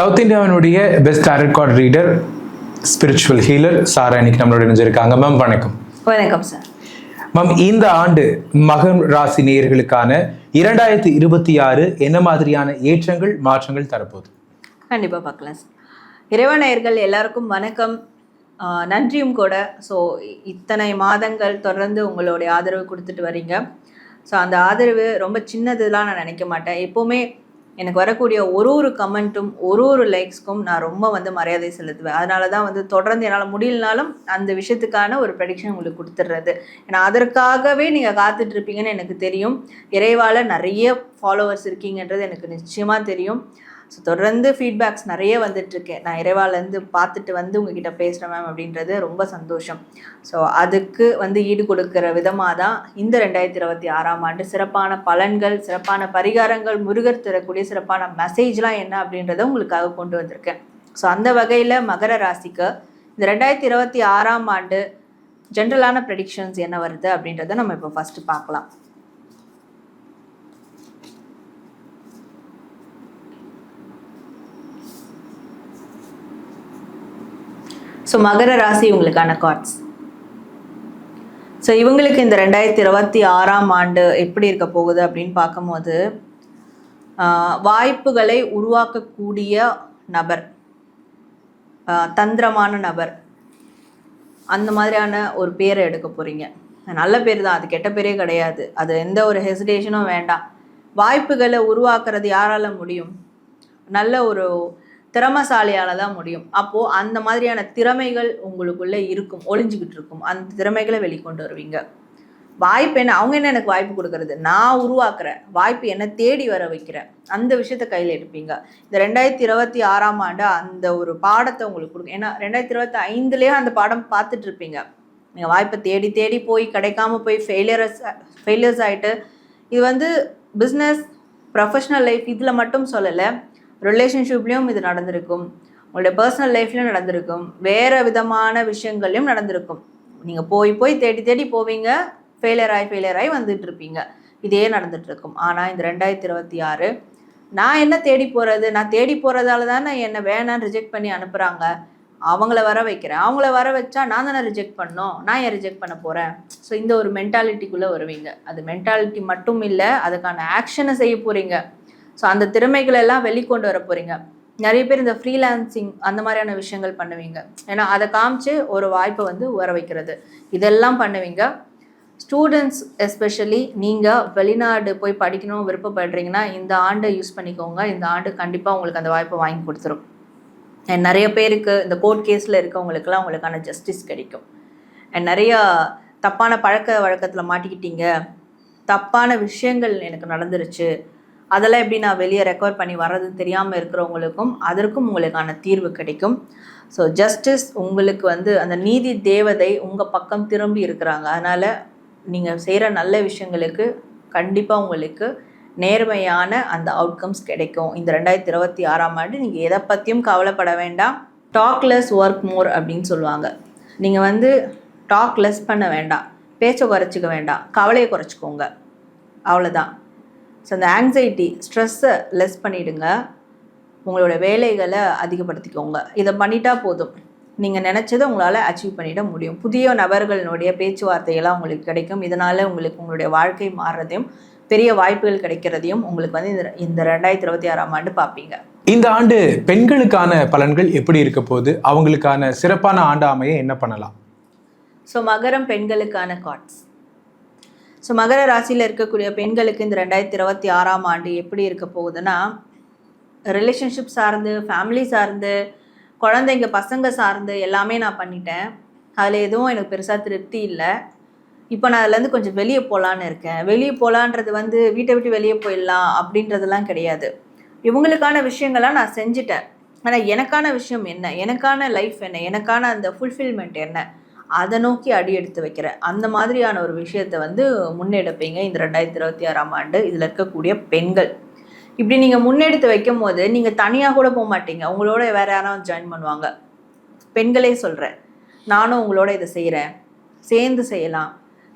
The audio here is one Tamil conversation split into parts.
சவுத் இந்தியாவினுடைய best tarot card reader spiritual healer Sara இன்னைக்கு நம்மளோட இணைஞ்சிருக்காங்க. மேம் வணக்கம். வணக்கம் சார் மேம் இந்த ஆண்டு மகன் ராசி நேயர்களுக்கான இரண்டாயிரத்தி இருபத்தி ஆறு என்ன மாதிரியான ஏற்றங்கள் மாற்றங்கள் தரப்போகுது? கண்டிப்பாக பார்க்கலாம் சார் இறைவனையர்கள் எல்லாருக்கும் வணக்கம். நன்றியும் கூட. ஸோ இத்தனை மாதங்கள் தொடர்ந்து உங்களுடைய ஆதரவு கொடுத்துட்டு வரீங்க. ஸோ அந்த ஆதரவு ரொம்ப சின்னதுலாம் நான் நினைக்க மாட்டேன். எப்போவுமே எனக்கு வரக்கூடிய ஒரு ஒரு கமெண்ட்டும் ஒரு ஒரு லைக்ஸ்க்கும் நான் ரொம்ப வந்து மரியாதை செலுத்துவேன். அதனால தான் வந்து தொடர்ந்து என்னால் முடியலனாலும் அந்த விஷயத்துக்கான ஒரு ப்ரெடிக்ஷன் உங்களுக்கு கொடுத்துட்றது ஏன்னா அதற்காகவே நீங்கள் காத்துட்ருப்பீங்கன்னு எனக்கு தெரியும். இறைவால் நிறைய ஃபாலோவர்ஸ் இருக்கீங்கன்றது எனக்கு நிச்சயமாக தெரியும். ஸோ தொடர்ந்து ஃபீட்பேக்ஸ் நிறைய வந்துட்டுருக்கேன் நான் இறைவாலேருந்து பார்த்துட்டு வந்து உங்ககிட்ட பேசுகிறேன் மேம் அப்படின்றது ரொம்ப சந்தோஷம். ஸோ அதுக்கு வந்து ஈடு கொடுக்குற விதமாக தான் இந்த ரெண்டாயிரத்தி இருபத்தி ஆறாம் ஆண்டு சிறப்பான பலன்கள் சிறப்பான பரிகாரங்கள் முருகர் தரக்கூடிய சிறப்பான மெசேஜ்லாம் என்ன அப்படின்றத உங்களுக்காக கொண்டு வந்திருக்கேன். ஸோ அந்த வகையில் மகர ராசிக்கு இந்த ரெண்டாயிரத்தி இருபத்தி ஆறாம் ஆண்டு ஜென்ரலான ப்ரெடிக்ஷன்ஸ் என்ன வருது அப்படின்றத நம்ம இப்போ ஃபஸ்ட்டு பார்க்கலாம். ஸோ மகர ராசி உங்களுக்கான கார்ட்ஸ் ஸோ இவங்களுக்கு இந்த ரெண்டாயிரத்தி இருபத்தி ஆறாம் ஆண்டு எப்படி இருக்க போகுது அப்படின்னு பார்க்கும்போது வாய்ப்புகளை உருவாக்கக்கூடிய நபர் தந்திரமான நபர். அந்த மாதிரியான ஒரு பேரை எடுக்க போகிறீங்க நல்ல பேர் தான் அது கெட்ட பேரே கிடையாது. அது எந்த ஒரு ஹெசிடேஷனும் வேண்டாம். வாய்ப்புகளை உருவாக்குறது யாரால முடியும்? நல்ல ஒரு திறமசாலியால் தான் முடியும். அப்போது அந்த மாதிரியான திறமைகள் உங்களுக்குள்ளே இருக்கும் ஒளிஞ்சிக்கிட்டு இருக்கும். அந்த திறமைகளை வெளிக்கொண்டு வருவீங்க. வாய்ப்பு என்ன? அவங்க என்ன எனக்கு வாய்ப்பு கொடுக்கறது? நான் உருவாக்குறேன். வாய்ப்பு என்ன தேடி வர வைக்கிறேன். அந்த விஷயத்த கையில் எடுப்பீங்க. இந்த ரெண்டாயிரத்தி இருபத்தி ஆறாம் ஆண்டு அந்த ஒரு பாடத்தை உங்களுக்கு கொடுக்கும் ஏன்னா ரெண்டாயிரத்தி இருபத்தி ஐந்துலேயே அந்த பாடம் பார்த்துட்டு இருப்பீங்க. நீங்கள் வாய்ப்பை தேடி தேடி போய் கிடைக்காம போய் ஃபெயிலியர்ஸ் ஃபெயிலியர்ஸ் ஆகிட்டு இது வந்து பிஸ்னஸ் ப்ரொஃபஷ்னல் லைஃப் இதில் மட்டும் சொல்லலை. ரிலேஷன்ஷிப்லேயும் இது நடந்திருக்கும். உங்களுடைய பர்சனல் லைஃப்லையும் நடந்திருக்கும். வேறு விதமான விஷயங்கள்லையும் நடந்திருக்கும். நீங்கள் போய் போய் தேடி தேடி போவீங்க. ஃபெயிலியர் ஆகி ஃபெயிலியர் ஆகி வந்துட்டு இருப்பீங்க. இதே நடந்துட்டுருக்கும் ஆனால் இந்த ரெண்டாயிரத்தி இருபத்தி ஆறு நான் என்ன தேடி போகிறது நான் தேடி போகிறதால தானே என்னை வேணான்னு ரிஜெக்ட் பண்ணி அனுப்புகிறாங்க அவங்கள வர வைக்கிறேன். அவங்கள வர வச்சா நான் தானே ரிஜெக்ட் பண்ணோம் நான் ஏன் ரிஜெக்ட் பண்ண போகிறேன் ஸோ இந்த ஒரு மென்டாலிட்டிக்குள்ளே வருவீங்க. அது மென்டாலிட்டி மட்டும் இல்லை அதுக்கான ஆக்ஷனை செய்ய போகிறீங்க ஸோ அந்த திறமைகளை எல்லாம் வெளிக்கொண்டு வர போகிறீங்க நிறைய பேர் இந்த ஃப்ரீலான்சிங் அந்த மாதிரியான விஷயங்கள் பண்ணுவீங்க. ஏன்னா அதை காமிச்சு ஒரு வாய்ப்பை வந்து உற வைக்கிறது. இதெல்லாம் பண்ணுவீங்க. ஸ்டூடெண்ட்ஸ் எஸ்பெஷலி நீங்கள் வெளிநாடு போய் படிக்கணும் விருப்பப்படுறீங்கன்னா இந்த ஆண்டை யூஸ் பண்ணிக்கோங்க. இந்த ஆண்டு கண்டிப்பாக உங்களுக்கு அந்த வாய்ப்பை வாங்கி கொடுத்துரும். நிறைய பேருக்கு இந்த கோர்ட் கேஸில் இருக்கவங்களுக்குலாம் உங்களுக்கான ஜஸ்டிஸ் கிடைக்கும். And நிறைய தப்பான பழக்க வழக்கத்தில் மாட்டிக்கிட்டீங்க. தப்பான விஷயங்கள் எனக்கு நடந்துருச்சு. அதெல்லாம் எப்படி நான் வெளியே ரெக்கவர் பண்ணி வர்றதுன்னு தெரியாமல் இருக்கிறவங்களுக்கும் அதற்கும் உங்களுக்கான தீர்வு கிடைக்கும். ஸோ ஜஸ்டிஸ் உங்களுக்கு வந்து அந்த நீதி தேவதை உங்கள் பக்கம் திரும்பி இருக்கிறாங்க. அதனால் நீங்கள் செய்கிற நல்ல விஷயங்களுக்கு கண்டிப்பாக உங்களுக்கு நேர்மையான அந்த அவுட்கம்ஸ் கிடைக்கும். இந்த ரெண்டாயிரத்தி இருபத்தி ஆறாம் ஆண்டு நீங்கள் எதை பற்றியும் கவலைப்பட வேண்டாம். டாக்லெஸ் ஒர்க் மோர் அப்படின்னு சொல்லுவாங்க. நீங்கள் வந்து டாக் லெஸ் பண்ண வேண்டாம். பேச்சை குறைச்சிக்க வேண்டாம். கவலையை குறைச்சிக்கோங்க. அவ்வளோதான் ஸோ அந்த ஆங்ஸைட்டி ஸ்ட்ரெஸ்ஸை லெஸ் பண்ணிவிடுங்க உங்களோட வேலைகளை அதிகப்படுத்திக்கோங்க. இதை பண்ணிட்டா போதும். நீங்கள் நினச்சதை உங்களால் அச்சீவ் பண்ணிட முடியும். புதிய நபர்களுடைய பேச்சுவார்த்தையெல்லாம் உங்களுக்கு கிடைக்கும். இதனால் உங்களுக்கு உங்களுடைய வாழ்க்கை மாறுறதையும் பெரிய வாய்ப்புகள் கிடைக்கிறதையும் உங்களுக்கு வந்து இந்த இந்த ரெண்டாயிரத்தி இருபத்தி ஆறாம் ஆண்டு பார்ப்பீங்க. இந்த ஆண்டு பெண்களுக்கான பலன்கள் எப்படி இருக்க போகுது? அவங்களுக்கான சிறப்பான ஆண்டு அமைய என்ன பண்ணலாம்? ஸோ மகரம் பெண்களுக்கான கார்ட்ஸ் ஸோ மகர ராசியில் இருக்கக்கூடிய பெண்களுக்கு இந்த ரெண்டாயிரத்தி இருபத்தி ஆறாம் ஆண்டு எப்படி இருக்க போகுதுன்னா ரிலேஷன்ஷிப் சார்ந்து ஃபேமிலி சார்ந்து குழந்தைங்க பசங்க சார்ந்து எல்லாமே நான் பண்ணிட்டேன். அதில் எதுவும் எனக்கு பெருசாக திருப்தி இல்லை. இப்போ நான் அதுலேருந்து கொஞ்சம் வெளியே போகலான்னு இருக்கேன். வெளியே போகலான்றது வந்து வீட்டை விட்டு வெளியே போயிடலாம் அப்படின்றதெல்லாம் கிடையாது. இவங்களுக்கான விஷயங்கள்லாம் நான் செஞ்சுட்டேன். ஆனால் எனக்கான விஷயம் என்ன? எனக்கான லைஃப் என்ன? எனக்கான அந்த ஃபுல்ஃபில்மெண்ட் என்ன? அதை நோக்கி அடி எடுத்து வைக்கிறேன். அந்த மாதிரியான ஒரு விஷயத்தை வந்து முன்னெடுப்பீங்க இந்த ரெண்டாயிரத்தி இருபத்தி ஆறாம் ஆண்டு. இதில் இருக்கக்கூடிய பெண்கள். இப்படி நீங்கள் முன்னெடுத்து வைக்கும் போது நீங்கள் தனியாக கூட போக மாட்டீங்க. உங்களோட வேற யாராவது ஜாயின் பண்ணுவாங்க. பெண்களே சொல்கிறேன் நானும் உங்களோட இதை செய்கிறேன் சேர்ந்து செய்யலாம்.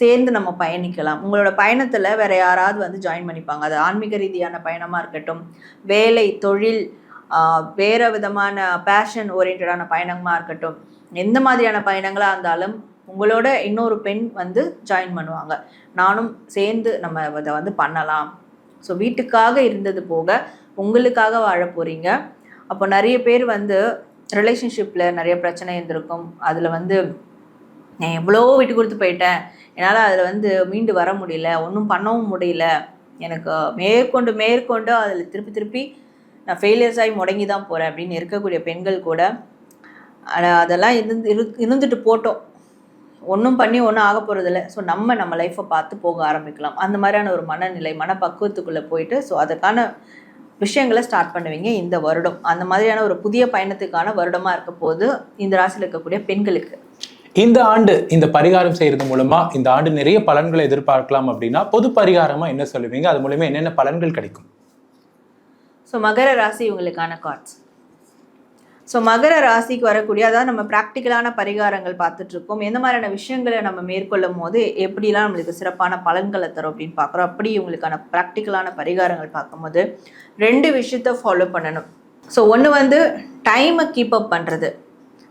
சேர்ந்து நம்ம பயணிக்கலாம். உங்களோட பயணத்தில் வேற யாராவது வந்து ஜாயின் பண்ணிப்பாங்க. அது ஆன்மீக ரீதியான பயணமாக இருக்கட்டும். வேலை தொழில் வேறு விதமான பேஷன் ஓரியன்டான பயணமாக இருக்கட்டும். எந்த மாதிரியான பயணங்களாக இருந்தாலும் உங்களோட இன்னொரு பெண் வந்து ஜாயின் பண்ணுவாங்க. நானும் சேர்ந்து நம்ம அதை வந்து பண்ணலாம். ஸோ வீட்டுக்காக இருந்தது போக உங்களுக்காக வாழ போகிறீங்க அப்போ நிறைய பேர் வந்து ரிலேஷன்ஷிப்பில் நிறைய பிரச்சனை இருந்திருக்கும். அதில் வந்து நான் எவ்வளோ விட்டு கொடுத்து போயிட்டேன். என்னால் அதில் வந்து மீண்டு வர முடியல. ஒன்றும் பண்ணவும் முடியல. எனக்கு மேற்கொண்டு மேற்கொண்டு அதில் திருப்பி திருப்பி நான் ஃபெயிலியர்ஸ் ஆகி முடங்கி தான் போகிறேன் அப்படின்னு இருக்கக்கூடிய பெண்கள் கூட அதெல்லாம் இருந்து இரு இருந்துட்டு போட்டோம். ஒன்றும் பண்ணி ஒன்றும் ஆக போகிறதில்ல ஸோ நம்ம நம்ம லைஃப்பை பார்த்து போக ஆரம்பிக்கலாம். அந்த மாதிரியான ஒரு மனநிலை மனப்பக்குவத்துக்குள்ளே போயிட்டு ஸோ அதுக்கான விஷயங்களை ஸ்டார்ட் பண்ணுவீங்க இந்த வருடம். அந்த மாதிரியான ஒரு புதிய பயணத்துக்கான வருடமாக இருக்க போது இந்த ராசியில் இருக்கக்கூடிய பெண்களுக்கு. இந்த ஆண்டு இந்த பரிகாரம் செய்யறது மூலமா இந்த ஆண்டு நிறைய பலன்களை எதிர்பார்க்கலாம் அப்படின்னா பொது பரிகாரமா என்ன சொல்லுவீங்க? அது மூலயமா என்னென்ன பலன்கள் கிடைக்கும்? ஸோ மகர ராசி இவங்களுக்கான கார்ட்ஸ் ஸோ மகர ராசிக்கு வரக்கூடிய அதாவது நம்ம ப்ராக்டிக்கலான பரிகாரங்கள் பார்த்துட்ருக்கோம். எந்த மாதிரியான விஷயங்களை நம்ம மேற்கொள்ளும் போது எப்படிலாம் நம்மளுக்கு சிறப்பான பலன்களை தரும் அப்படின்னு பார்க்குறோம். அப்படி இவங்களுக்கான ப்ராக்டிக்கலான பரிகாரங்கள் பார்க்கும்போது ரெண்டு விஷயத்த ஃபாலோ பண்ணணும். ஸோ ஒன்று வந்து டைமை கீப் அப் பண்ணுறது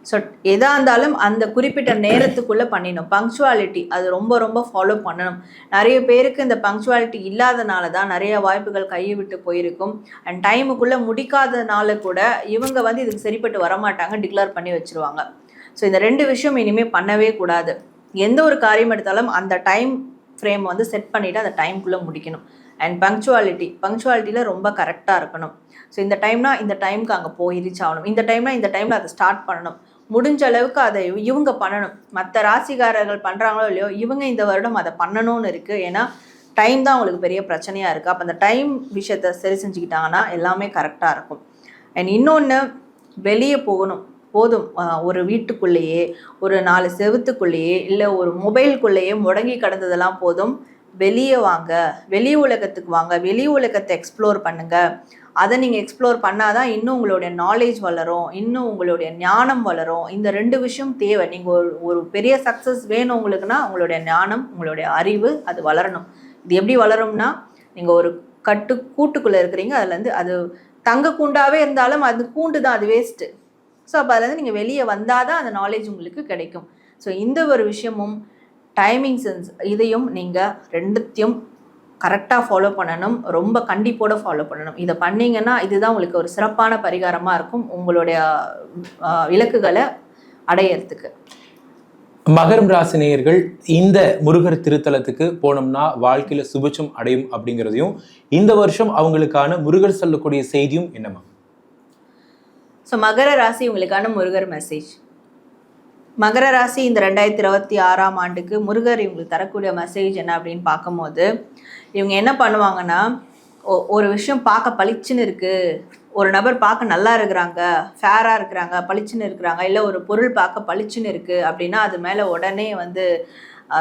ஸோ எதாக இருந்தாலும் அந்த குறிப்பிட்ட நேரத்துக்குள்ளே பண்ணிடணும். பங்க்சுவாலிட்டி அது ரொம்ப ரொம்ப ஃபாலோ பண்ணணும். நிறைய பேருக்கு இந்த பங்க்சுவாலிட்டி இல்லாதனால தான் நிறைய வாய்ப்புகள் கையை விட்டு போயிருக்கும். அண்ட் டைமுக்குள்ளே முடிக்காதனால கூட இவங்க வந்து இதுக்கு சரிப்பட்டு வரமாட்டாங்க டிக்ளேர் பண்ணி வச்சுருவாங்க. ஸோ இந்த ரெண்டு விஷயம் இனிமேல் பண்ணவே கூடாது. எந்த ஒரு காரியம் எடுத்தாலும் அந்த டைம் ஃப்ரேம் வந்து செட் பண்ணிவிட்டு அந்த டைம்குள்ளே முடிக்கணும். அண்ட் பங்க்சுவாலிட்டி பங்க்சுவாலிட்டியில் ரொம்ப கரெக்டாக இருக்கணும். ஸோ இந்த டைம்னால் இந்த டைமுக்கு அங்கே போய் ரீச் ஆகணும். இந்த டைம்னால் இந்த டைமில் அதை ஸ்டார்ட் பண்ணணும். முடிஞ்ச அளவுக்கு அதை இவங்க பண்ணணும். மற்ற ராசிக்காரர்கள் பண்ணுறாங்களோ இல்லையோ இவங்க இந்த வருடம் அதை பண்ணணும்னு இருக்குது ஏன்னா டைம் தான் அவங்களுக்கு பெரிய பிரச்சனையாக இருக்குது அப்போ அந்த டைம் விஷயத்த சரி செஞ்சுக்கிட்டாங்கன்னா எல்லாமே கரெக்டாக இருக்கும். அண்ட் இன்னொன்று வெளியே போகணும். போதும். ஒரு வீட்டுக்குள்ளேயே ஒரு நாலு செவுத்துக்குள்ளேயே இல்லை ஒரு மொபைலுக்குள்ளேயே முடங்கி கிடந்ததெல்லாம் போதும். வெளியே வாங்க. வெளி உலகத்துக்கு வாங்க. வெளி உலகத்தை எக்ஸ்ப்ளோர் பண்ணுங்கள் அதை நீங்கள் எக்ஸ்ப்ளோர் பண்ணாதான் இன்னும் உங்களுடைய நாலேஜ் வளரும் இன்னும் உங்களுடைய ஞானம் வளரும். இந்த ரெண்டு விஷயம் தேவை. நீங்கள் ஒரு ஒரு பெரிய சக்ஸஸ் வேணும் உங்களுக்குன்னா உங்களுடைய ஞானம் உங்களுடைய அறிவு அது வளரணும். இது எப்படி வளரும்னா நீங்கள் ஒரு கட்டு கூட்டுக்குள்ளே இருக்கிறீங்க அதுலேருந்து அது தங்க கூண்டாகவே இருந்தாலும் அது கூண்டு தான் அது வேஸ்ட்டு ஸோ அப்போ அதுலேருந்து நீங்கள் வெளியே வந்தால் தான் அந்த நாலேஜ் உங்களுக்கு கிடைக்கும். ஸோ இந்த ஒரு விஷயமும் டைமிங் சென்ஸ் இதையும் நீங்கள் ரெண்டுத்தையும் கரெக்டாக ஃபாலோ பண்ணணும். ரொம்ப கண்டிப்போட ஃபாலோ பண்ணணும். இதை பண்ணீங்கன்னா இதுதான் உங்களுக்கு ஒரு சிறப்பான பரிகாரமாக இருக்கும் உங்களுடைய இலக்குகளை அடையறதுக்கு. மகரம் ராசி நேயர்கள் இந்த முருகர் திருத்தலத்துக்கு போனோம்னா வாழ்க்கையில சுபிட்சம் அடையும் அப்படிங்கிறதையும் இந்த வருஷம் அவங்களுக்கான முருகர் சொல்லக்கூடிய செய்தியும் என்னமா ஸோ மகர ராசி உங்களுக்கான முருகர் மெசேஜ் மகர ராசி இந்த ரெண்டாயிரத்தி இருபத்தி ஆறாம் ஆண்டுக்கு முருகர் இவங்களுக்கு தரக்கூடிய மெசேஜ் என்ன அப்படின்னு பார்க்கும்போது இவங்க என்ன பண்ணுவாங்கன்னா ஒ- ஒரு விஷயம் பார்க்க பளிச்சுன்னு இருக்குது ஒரு நபர் பார்க்க நல்லா இருக்கிறாங்க ஃபேராக இருக்கிறாங்க பளிச்சுன்னு இருக்கிறாங்க இல்லை ஒரு பொருள் பார்க்க பளிச்சுன்னு இருக்குது அப்படின்னா அது மேலே உடனே வந்து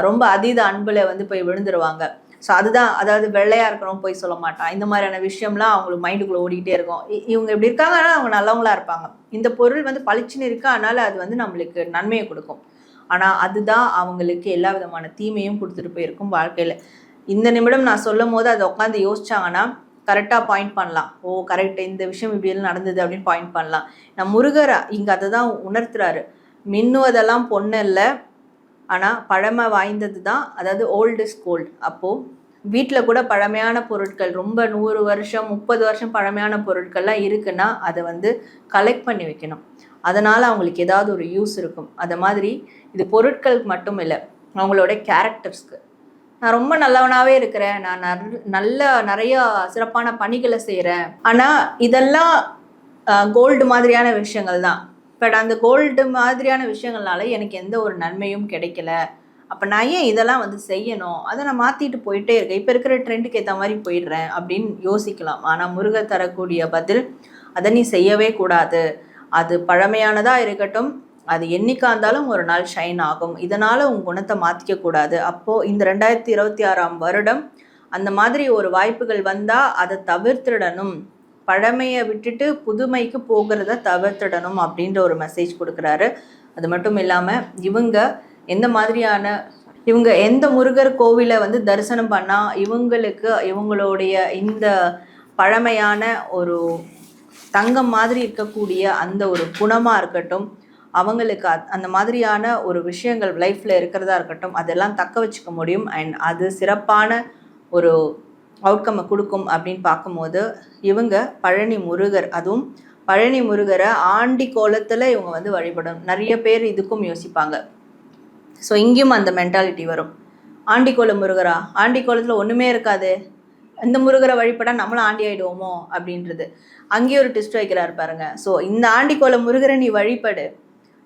ரொம்ப அதீத அன்பில் வந்து போய் விழுந்துருவாங்க. ஸோ அதுதான் அதாவது வெள்ளையாக இருக்கிறவங்க போய் சொல்ல மாட்டான். இந்த மாதிரியான விஷயம்லாம் அவங்களுக்கு மைண்டுக்குள்ளே ஓடிக்கிட்டே இருக்கும். இ- இவங்க இப்படி இருக்காங்கன்னா அவங்க நல்லவங்களா இருப்பாங்க. இந்த பொருள் வந்து பளிச்சுன்னு இருக்குது அதனால அது வந்து நம்மளுக்கு நன்மையை கொடுக்கும். ஆனால் அதுதான் அவங்களுக்கு எல்லா விதமான தீமையும் கொடுத்துட்டு போயிருக்கும் வாழ்க்கையில். இந்த நிமிடம் நான் சொல்லும் போது அதை உட்காந்து யோசிச்சாங்கன்னா கரெக்டாக பாயிண்ட் பண்ணலாம். ஓ கரெக்ட் இந்த விஷயம் இப்படி எல்லாம் நடந்தது அப்படின்னு பாயிண்ட் பண்ணலாம். நான் முருகர் இங்கே அதை தான் உணர்த்துறாரு. மின்னுவதெல்லாம் பொண்ணு இல்லை ஆனால் பழமை வாய்ந்தது தான் அதாவது ஓல்டு இஸ் கோல்டு அப்போது வீட்டில் கூட பழமையான பொருட்கள் ரொம்ப நூறு வருஷம் முப்பது வருஷம் பழமையான பொருட்கள்லாம் இருக்குன்னா அதை வந்து கலெக்ட் பண்ணி வைக்கணும். அதனால் அவங்களுக்கு ஏதாவது ஒரு யூஸ் இருக்கும். அதை மாதிரி இது பொருட்களுக்கு மட்டும் இல்லை அவங்களோட கேரக்டர்ஸ்க்கு நான் ரொம்ப நல்லவனாகவே இருக்கிறேன் நான் நர்- நல்ல நிறைய சிறப்பான பணிகளை செய்கிறேன் ஆனால் இதெல்லாம் கோல்டு மாதிரியான விஷயங்கள் தான் பட் அந்த கோல்டு மாதிரியான விஷயங்கள்னால எனக்கு எந்த ஒரு நன்மையும் கிடைக்கல. அப்போ நான் ஏன் இதெல்லாம் வந்து செய்யணும்? அதை நான் மாற்றிட்டு போயிட்டே இருக்கேன். இப்போ இருக்கிற ட்ரெண்டுக்கு ஏற்ற மாதிரி போயிடுறேன் அப்படின்னு யோசிக்கலாம். ஆனால் முருகர் தரக்கூடிய பதில் அதை நீ செய்யவே கூடாது. அது பழமையானதாக இருக்கட்டும். அது என்னைக்கா இருந்தாலும் ஒரு நாள் ஷைன் ஆகும். இதனால் உன் குணத்தை மாற்றிக்க கூடாது. அப்போது இந்த ரெண்டாயிரத்தி இருபத்தி ஆறாம் வருடம் அந்த மாதிரி ஒரு வாய்ப்புகள் வந்தால் அதை தவிர்த்திடணும். பழமையை விட்டுட்டு புதுமைக்கு போகிறத தவிர்த்திடணும் அப்படின்ற ஒரு மெசேஜ் கொடுக்குறாரு. அது மட்டும் இல்லாமல் இவங்க எந்த மாதிரியான இவங்க எந்த முருகர் கோவிலை வந்து தரிசனம் பண்ணால் இவங்களுக்கு இவங்களுடைய இந்த பழமையான ஒரு தங்கம் மாதிரி இருக்கக்கூடிய அந்த ஒரு குணமாக இருக்கட்டும் அவங்களுக்கு அத்- அந்த மாதிரியான ஒரு விஷயங்கள் லைஃப்பில் இருக்கிறதா இருக்கட்டும் அதெல்லாம் தக்க வச்சுக்க முடியும். அண்ட் அது சிறப்பான ஒரு அவுட்கம்மை கொடுக்கும் அப்படின்னு பார்க்கும்போது இவங்க பழனி முருகர். அதுவும் பழனி முருகரை ஆண்டி கோலத்தில் இவங்க வந்து வழிபடணும் நிறைய பேர் இதுக்கும் யோசிப்பாங்க. ஸோ இங்கேயும் அந்த மென்டாலிட்டி வரும். ஆண்டி கோல முருகரா? ஆண்டி கோலத்தில் ஒன்றுமே இருக்காது. இந்த முருகரை வழிபடா நம்மளும் ஆண்டி ஆயிடுவோமோ? அப்படின்றது. அங்கேயும் ஒரு டிஸ்ட் வைக்கிறாரு பாருங்க. ஸோ இந்த ஆண்டி கோல முருகரை நீ வழிபடு.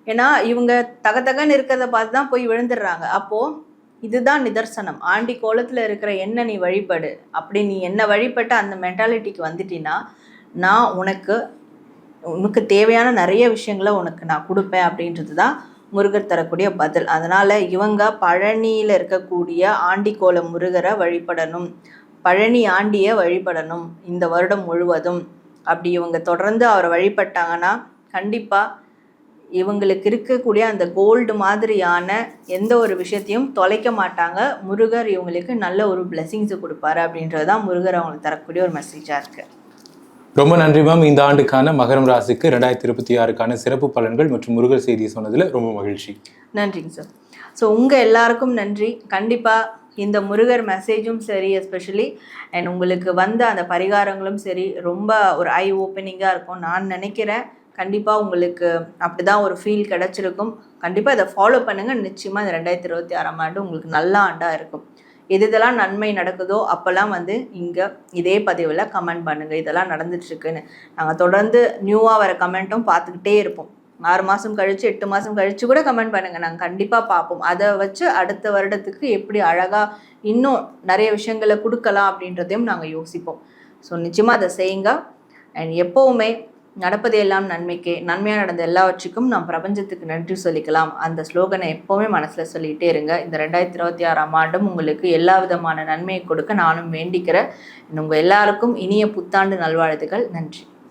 ஏன்னா இவங்க தகதகன்னு இருக்கிறத பார்த்து தான் போய் விழுந்துடுறாங்க. அப்போது இதுதான் நிதர்சனம். ஆண்டி கோலத்தில் இருக்கிற என்ன நீ வழிபடு அப்படி நீ என்ன வழிபட்டு அந்த மென்டாலிட்டிக்கு வந்துட்டீன்னா நான் உனக்கு உனக்கு தேவையான நிறைய விஷயங்களை உனக்கு நான் கொடுப்பேன் அப்படின்றது தான் முருகர் தரக்கூடிய பதில். அதனால் இவங்க பழனியில் இருக்கக்கூடிய ஆண்டிக்கோல முருகரை வழிபடணும் பழனி ஆண்டியை வழிபடணும் இந்த வருடம் முழுவதும். அப்படி இவங்க தொடர்ந்து அவரை வழிபட்டாங்கன்னா கண்டிப்பாக இவங்களுக்கு இருக்கக்கூடிய அந்த கோல்டு மாதிரியான எந்த ஒரு விஷயத்தையும் தொலைக்க மாட்டாங்க. முருகர் இவங்களுக்கு நல்ல ஒரு பிளெஸிங்ஸை கொடுப்பாரு அப்படின்றது தான் முருகர் அவங்களுக்கு தரக்கூடிய ஒரு மெசேஜாக இருக்குது ரொம்ப நன்றி மேம் இந்த ஆண்டுக்கான மகரம் ராசிக்கு ரெண்டாயிரத்தி இருபத்தி ஆறுக்கான சிறப்பு பலன்கள் மற்றும் முருகர் செய்தி சொன்னதுல ரொம்ப மகிழ்ச்சி. நன்றிங்க சார் ஸோ உங்கள் எல்லாருக்கும் நன்றி. கண்டிப்பாக இந்த முருகர் மெசேஜும் சரி எஸ்பெஷலி அண்ட் உங்களுக்கு வந்த அந்த பரிகாரங்களும் சரி ரொம்ப ஒரு ஐ ஓப்பனிங்காக இருக்கும். நான் நினைக்கிறேன் கண்டிப்பாக உங்களுக்கு அப்படி தான் ஒரு ஃபீல் கிடச்சிருக்கும். கண்டிப்பாக இதை ஃபாலோ பண்ணுங்கள் நிச்சயமாக இந்த ரெண்டாயிரத்தி இருபத்தி ஆறாம் ஆண்டு உங்களுக்கு நல்ல ஆண்டாக இருக்கும். எது இதெல்லாம் நன்மை நடக்குதோ அப்போல்லாம் வந்து இங்கே இதே பதிவில் கமெண்ட் பண்ணுங்கள் இதெல்லாம் நடந்துட்டுருக்குன்னு. நாங்கள் தொடர்ந்து நியூவாக வர கமெண்ட்டும் பார்த்துக்கிட்டே இருப்போம். ஆறு மாதம் கழித்து எட்டு மாதம் கழித்து கூட கமெண்ட் பண்ணுங்கள் நாங்கள் கண்டிப்பாக பார்ப்போம். அதை வச்சு அடுத்த வருடத்துக்கு எப்படி அழகாக இன்னும் நிறைய விஷயங்களை கொடுக்கலாம் அப்படின்றதையும் நாங்கள் யோசிப்போம். ஸோ நிச்சயமாக அதை செய்யுங்க. அண்ட் எப்போவுமே நடப்பது எல்லாம் நன்மைக்கே நன்மையாக நடந்த எல்லாவற்றுக்கும் நாம் பிரபஞ்சத்துக்கு நன்றி சொல்லிக்கலாம். அந்த ஸ்லோகனை எப்போவுமே மனசில் சொல்லிகிட்டே இருங்க. இந்த ரெண்டாயிரத்தி இருபத்தி ஆறாம் ஆண்டும் உங்களுக்கு எல்லா விதமான நன்மையை கொடுக்க நானும் வேண்டிக்கிறேன். உங்கள் எல்லாருக்கும் இனிய புத்தாண்டு நல்வாழ்த்துக்கள். நன்றி.